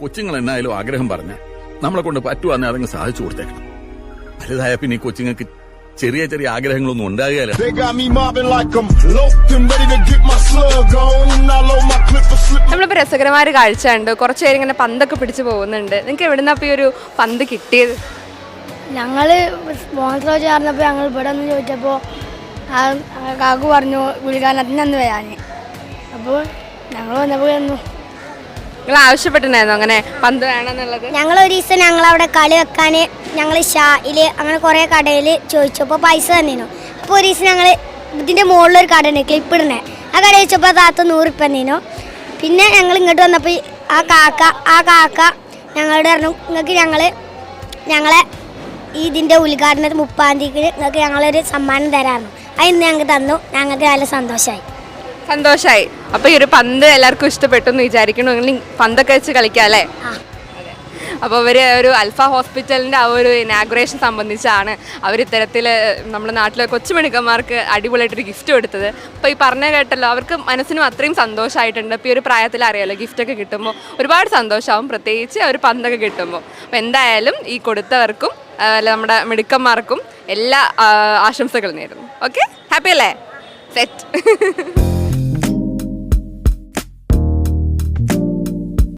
കൊച്ചുങ്ങൾ എന്നായാലും ആഗ്രഹം പറഞ്ഞ നമ്മളെ കൊണ്ട് പറ്റുവാന്നെ അതങ്ങ് സാധിച്ചു കൊടുത്തേക്കണം. വലുതായ പിന്നെ ഈ കൊച്ചുങ്ങൾക്ക് ചെറിയ ചെറിയ ആഗ്രഹങ്ങളൊന്നും ഉണ്ടാകുകയല്ല. നമ്മളിപ്പോൾ രസകരമായ ഒരു കാഴ്ച ഉണ്ട് കുറച്ച് പേര് ഇങ്ങനെ പന്തൊക്കെ പിടിച്ചു പോകുന്നുണ്ട്. നിങ്ങൾക്ക് എവിടുന്നാ ഈ ഒരു പന്ത് കിട്ടിയത്? ഞങ്ങൾ സ്പോൺസർ ചേർന്നപ്പോ ഞങ്ങൾ ഇവിടെ ആ ആ കാക്കു പറഞ്ഞു ഗുളികാനത്തിന് അന്ന് വരാന് അപ്പോൾ ഞങ്ങൾ വന്നപ്പോൾ വന്നു നിങ്ങൾ ആവശ്യപ്പെട്ടിട്ടുണ്ടായിരുന്നു അങ്ങനെ പന്ത് വേണമെന്നുള്ളത് ഞങ്ങൾ ഒരു ദിവസം ഞങ്ങൾ അവിടെ കളി വെക്കാൻ ഞങ്ങൾ ഷായിൽ അങ്ങനെ കുറേ കടയിൽ ചോദിച്ചു. അപ്പോൾ പൈസ തന്നിരുന്നു അപ്പോൾ ഒരു ദിവസം ഞങ്ങൾ ഇതിന്റെ മുകളിലൊരു കട ഉണ്ട് ക്ലിപ്പ് ഇടണേ ആ കട വെച്ചപ്പോൾ താത്ത നൂറുപ്യ തന്നിരുന്നു പിന്നെ ഞങ്ങൾ ഇങ്ങോട്ട് വന്നപ്പോൾ ആ കാക്ക ആ കാക്ക ഞങ്ങളോട് പറഞ്ഞു നിങ്ങൾക്ക് ഞങ്ങൾ ഞങ്ങളെ ഈ ഇതിന്റെ ഉദ്ഘാടനത്തിന് മുപ്പാം തീയതിക്ക് നിങ്ങൾക്ക് ഞങ്ങളൊരു സമ്മാനം തരാറുണ്ട് അത് ഇന്ന് ഞങ്ങൾക്ക് തന്നു. ഞങ്ങൾക്ക് നല്ല സന്തോഷമായി സന്തോഷമായി അപ്പോൾ ഈ ഒരു പന്ത് എല്ലാവർക്കും ഇഷ്ടപ്പെട്ടു എന്ന് വിചാരിക്കണു നിങ്ങൾ പന്തൊക്കെ വെച്ച് കളിക്കാം അല്ലേ? അപ്പോൾ അവർ ഒരു അൽഫ ഹോസ്പിറ്റലിന്റെ ആ ഒരു ഇനാഗുറേഷൻ സംബന്ധിച്ചാണ് അവർ ഇത്തരത്തിൽ നമ്മുടെ നാട്ടിലെ കൊച്ചുമിടുക്കന്മാർക്ക് അടിപൊളിയായിട്ടൊരു ഗിഫ്റ്റ് കൊടുത്തത്. അപ്പോൾ ഈ പറഞ്ഞ കേട്ടല്ലോ അവർക്ക് മനസ്സിനും അത്രയും സന്തോഷമായിട്ടുണ്ട് ഈ ഒരു പ്രായത്തിൽ അറിയാലോ ഗിഫ്റ്റൊക്കെ കിട്ടുമ്പോൾ ഒരുപാട് സന്തോഷമാവും പ്രത്യേകിച്ച് അവർ പന്തൊക്കെ കിട്ടുമ്പോൾ അപ്പോൾ എന്തായാലും ഈ കൊടുത്തവർക്കും നമ്മുടെ മിടുക്കന്മാർക്കും എല്ലാ ആശംസകളും നേരുന്നു. ഓക്കെ? ഹാപ്പി അല്ലേ? സെറ്റ്.